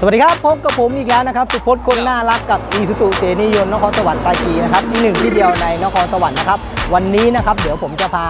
สวัสดีครับ พบกับผมอีกแล้วนะครับสุพจน์คนน่ารักกับอีสุสุเสนียนนครสวรรค์ปาจีนะครับที่หนึ่งที่เดียวในนครสวรรค์นะครับ วันนี้นะครับเดี๋ยวผมจะพา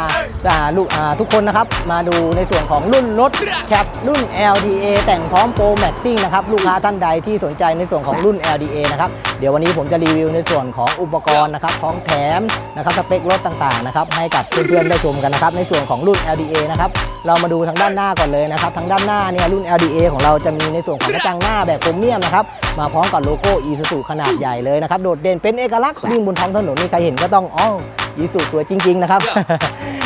าลูกทุกคนนะครับมาดูในส่วนของรุ่นรถแคปรุ่น LDA แต่งพร้อมโปรแม็กซิ่งนะครับลูกค้าท่านใดที่สนใจในส่วนของรุ่น LDA นะครับเดี๋ยววันนี้ผมจะรีวิวในส่วนของอุปกรณ์นะครับของแถมนะครับสเปครถต่างๆนะครับให้กับเพื่อนๆได้ชมกันนะครับในส่วนของรุ่น LDA นะครับ เรามาดูทางด้านหน้าก่อนเลยนะครับ ทางด้านหน้าเนี่ยรุ่น LDA ของเราจะมีในส่วนของกระจังหน้าแบบโครเมียมนะครับ มาพร้อมกับโลโก้ Isuzu ขนาดใหญ่เลยนะครับ โดดเด่นเป็นเอกลักษณ์วิ่งบนท้องถนนนี่ใครเห็นก็ต้องอ๋ออีสุสวยจริง ๆ นะครับ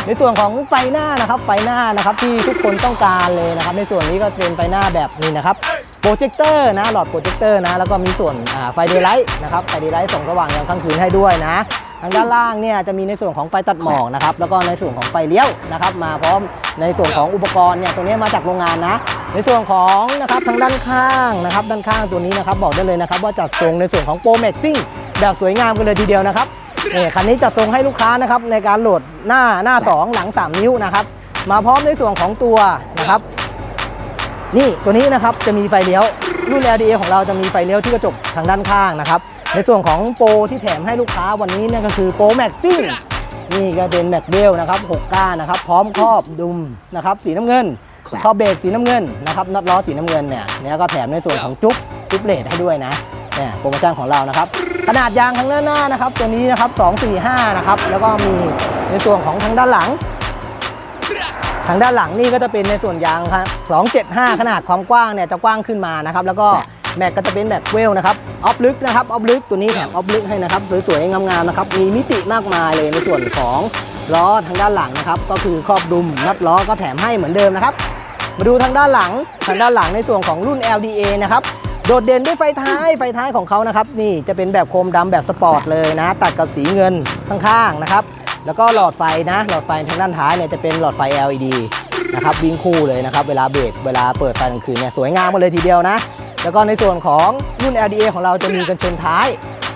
ในส่วนของไฟหน้านะครับ ไฟหน้านะครับที่ทุกคนต้องการเลยนะครับ ในส่วนนี้ก็เป็นไฟหน้าแบบนี้นะครับโปรเจคเตอร์นะหลอดโปรเจคเตอร์นะแล้วก็มีส่วนอ่าไฟเดย์ไลท์นะครับไฟเดย์ไลท์ส่องสว่างยามค่ำคืนให้ด้วยนะ ทางด้านล่างเนี่ยจะมีในส่วนของไฟตัดหมอกนะครับแล้วก็ในส่วนของไฟเลี้ยวนะครับ มาพร้อมในส่วนของอุปกรณ์เนี่ยตัวนี้มาจากโรงงานนะ ในส่วนของนะครับทางด้านข้างนะครับ ด้านข้างตัวนี้นะครับบอกได้เลยนะครับ ว่าจัดทรงในส่วนของโปรแม็กซิ่งแบบสวยงามกันเลยทีเดียวนะครับนี่คันนี้จะทรงให้ลูกค้านะครับในการโหลดหน้าหน้า 2 หลัง 3 นิ้วนะครับ มาพร้อมในส่วนของตัวนะครับ นี่ตัวนี้นะครับจะมีไฟเลี้ยวรุ่น LDA ของเราจะมีไฟเลี้ยวที่กระจกทางด้านข้างนะครับ ในส่วนของโปรที่แถมให้ลูกค้าวันนี้เนี่ยก็คือโปรแม็กซิ่งนี่ก็เป็นแม็กเบลนะครับ6ก้านนะครับพร้อมครอบดุมนะครับสีน้ำเงินครอบเบรกสีน้ำเงินนะครับน็อตล้อสีน้ำเงินเนี่ยเนี่ยก็แถมในส่วนของจุ๊บจุ๊บเลดให้ด้วยนะเนี่ยโปรโมชั่นของเรานะครับขนาดยางทางด้านหน้านะครับ ตัวนี้นะครับ245นะครับแล้วก็มีในส่วนของทางด้านหลัง ทางด้านหลังนี่ก็จะเป็นในส่วนยางครับ275 ขนาดความกว้างเนี่ยจะกว้างขึ้นมานะครับ แล้วก็ แม็กก็จะเป็นแม็กเวลนะครับออฟลึกนะครับออฟลึกตัวนี้แถมออฟลึกให้นะครับสวยๆงามๆนะครับมีมิติมากมายเลยในส่วนของล้อทางด้านหลังนะครับ ก็คือครอบดุมนัดล้อก็แถมให้เหมือนเดิมนะครับ มาดูทางด้านหลังทางด้านหลังในส่วนของรุ่น LDA นะครับโดดเด่นด้วยไฟท้ายไฟท้ายของเขานะครับนี่จะเป็นแบบโคมดำแบบสปอร์ตเลยนะ ตัดกับสีเงินข้างๆนะครับ แล้วก็หลอดไฟนะ หลอดไฟทางด้านท้ายเนี่ยจะเป็นหลอดไฟ LED นะครับวิ่งคู่เลยนะครับ เวลาเบรกเวลาเปิดไฟกลางคืนเนี่ยสวยงามมาเลยทีเดียวนะ แล้วก็ในส่วนของรุ่น LDA ของเราจะมีกันชนท้าย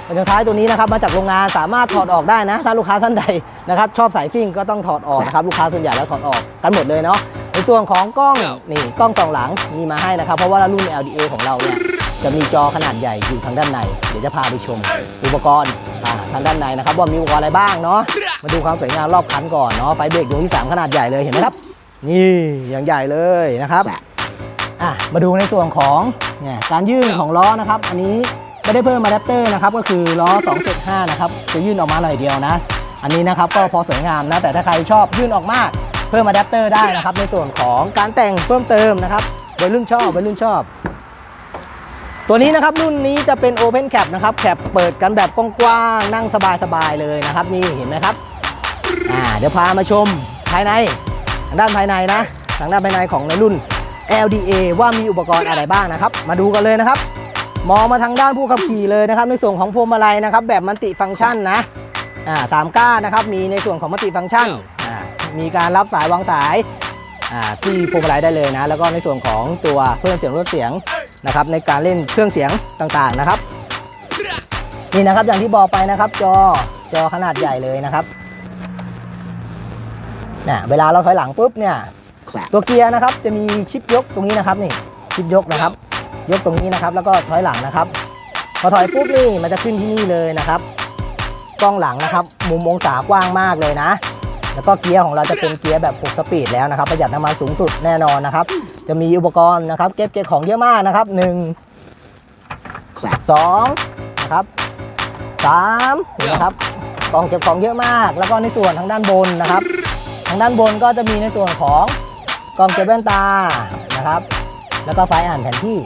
กันชนท้ายตัวนี้นะครับมาจากโรงงานสามารถถอดออกได้นะ ถ้าลูกค้าท่านใดนะครับชอบสายซิ่งก็ต้องถอดออกนะครับลูกค้าส่วนใหญ่แล้วถอดออกกันหมดเลยเนาะในส่วนของกล้องนี่กล้องสองหลังมีมาให้นะครับ เพราะว่ารุ่น LDA ของเราเนี่ยจะมีจอขนาดใหญ่อยู่ทางด้านใน เดี๋ยวจะพาไปชมอุปกรณ์อ่าทางด้านในนะครับว่ามีอุปกรณ์อะไรบ้างเนาะมาดูความสวยงามรอบคันก่อนเนาะไฟเบรกดวงที่ 3 ขนาดใหญ่เลยเห็นไหมครับ นี่อย่างใหญ่เลยนะครับ อะมาดูในส่วนของเนี่ยการยื่นของล้อนะครับ อันนี้ไม่ได้เพิ่มอะแดปเตอร์นะครับก็คือล้อ 275 นะครับจะยื่นออกมาหน่อยเดียวนะ อันนี้นะครับก็พอสวยงามนะแต่ถ้าใครชอบยื่นออกมากเพิ่มอะแดปเตอร์ได้นะครับ ในส่วนของการแต่งเพิ่มเติมนะครับวัยรุ่นชอบวัยรุ่นชอบ ตัวนี้นะครับรุ่นนี้จะเป็น Open Cap นะครับแคปเปิดกันแบบกว้างๆนั่งสบายๆเลยนะครับ นี่เห็นไหมครับอ่าเดี๋ยวพามาชมภายในทางด้านภายในนะทางด้านภายในของในรุ่น LDA ว่ามีอุปกรณ์อะไรบ้างนะครับ มาดูกันเลยนะครับ มองมาทางด้านผู้ขับขี่เลยนะครับ ในส่วนของพวงมาลัยนะครับ แบบมันติฟังก์ชันนะอ่าสามก้านนะครับมีในส่วนของมัลติฟังก์ชันอ่ามีการรับสายวางสายอ่าที่พวงมาลัยได้เลยนะ แล้วก็ในส่วนของตัวเพิ่มเสียงลดเสียงนะครับ ในการเล่นเครื่องเสียงต่างๆนะครับนี่นะครับอย่างที่บอกไปนะครับ จอจอขนาดใหญ่เลยนะครับเนี่ยเวลาเราถอยหลังปุ๊บเนี่ย ตัวเกียร์นะครับจะมีชิปยกตรงนี้นะครับนี่ชิปยกนะครับ ยกตรงนี้นะครับ แล้วก็ถอยหลังนะครับ พอถอยปุ๊บนี่มันจะขึ้นที่นี่เลยนะครับกล้องหลังนะครับ มุมองศากว้างมากเลยนะ แล้วก็เกียร์ของเราจะเป็นเกียร์แบบ6สปีดแล้วนะครับ ประหยัดน้ำมันสูงสุดแน่นอนนะครับ จะมีอุปกรณ์นะครับ เก็บเก็บของเยอะมากนะครับหนึ่งสองนะครับสามเห็นไหมครับกล่องเก็บของเยอะมาก แล้วก็ในส่วนทางด้านบนนะครับ ทางด้านบนก็จะมีในส่วนของ กล่องเก็บแว่นตานะครับ แล้วก็ไฟอ่านแผนที่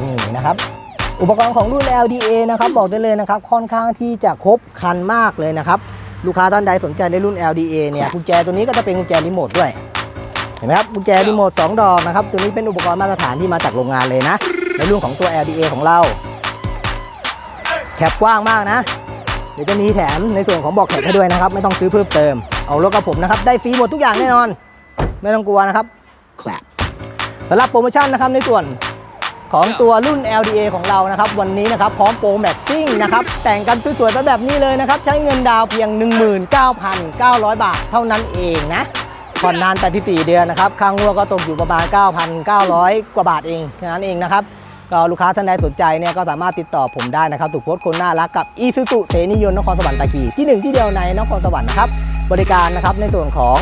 นี่นะครับ อุปกรณ์ของรุ่น LDA นะครับบอกได้เลยนะครับค่อนข้างที่จะครบครันมากเลยนะครับลูกค้าท่านใดสนใจในรุ่น LDA เนี่ยกุญแจตัวนี้ก็จะเป็นกุญแจรีโมทด้วยเห็นไหมครับกุญแจรีโมท2ดอกนะครับตัวนี้เป็นอุปกรณ์มาตรฐานที่มาจากโรงงานเลยนะ ในรุ่นของตัว LDA ของเรา แคปกว้างมากนะ เดี๋ยวจะมีแถมในส่วนของบอกแคปให้ด้วยนะครับ ไม่ต้องซื้อเพิ่มเติม เอารถกับผมนะครับ ได้ฟรีหมดทุกอย่างแน่นอน ไม่ต้องกลัวนะครับ สำหรับโปรโมชั่นนะครับในส่วนของตัวรุ่น LDA ของเรานะครับ วันนี้นะครับพร้อมโปรแม็กซิ่งนะครับ แต่งกันสวยๆแบบนี้เลยนะครับ ใช้เงินดาวน์เพียง 19,900 บาทเท่านั้นเองนะผ่อนนาน84เดือนนะครับค่างวดก็ตกอยู่ประมาณ 9,900 กว่าบาทเองแค่นั้นเองนะครับ ก็ลูกค้าท่านใดสนใจเนี่ยก็สามารถติดต่อผมได้นะครับถูกโพสต์คนน่ารักกับอีซูซูเสนียนนครสวรรค์ตะกี้ที่หนึ่งที่เดียวในนครสวรรค์นะครับบริการนะครับในส่วนของ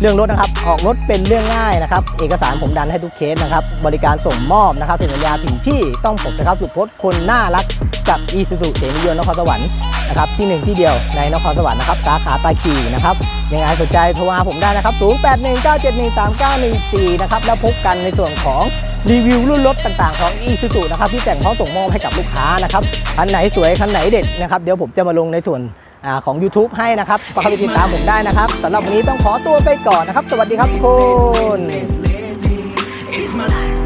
เรื่องรถนะครับออกรถเป็นเรื่องง่ายนะครับ เอกสารผมดันให้ทุกเคสนะครับ บริการส่งมอบนะครับเซ็นสัญญาถึงที่ต้องผมนะครับสุดพจน์คนน่ารักกับอีซูซูเสนียนนครสวรรค์นะครับที่หนึ่งที่เดียวในนครสวรรค์นะครับสาขาตาคีนะครับยังไงสนใจโทรหาผมได้นะครับ 0819713914 นะครับแล้วพบกันในส่วนของรีวิวรุ่นรถต่างๆ ของอีซูซูนะครับที่แต่งพร้อมส่งมอบให้กับลูกค้านะครับคันไหนสวยคันไหนเด็ดนะครับเดี๋ยวผมจะมาลงในส่วน ของ YouTube ให้นะครับก็เข้าไปติดตามผมได้นะครับสำหรับวันนี้ต้องขอตัวไปก่อนนะครับ สวัสดีครับทุกคน It's my life.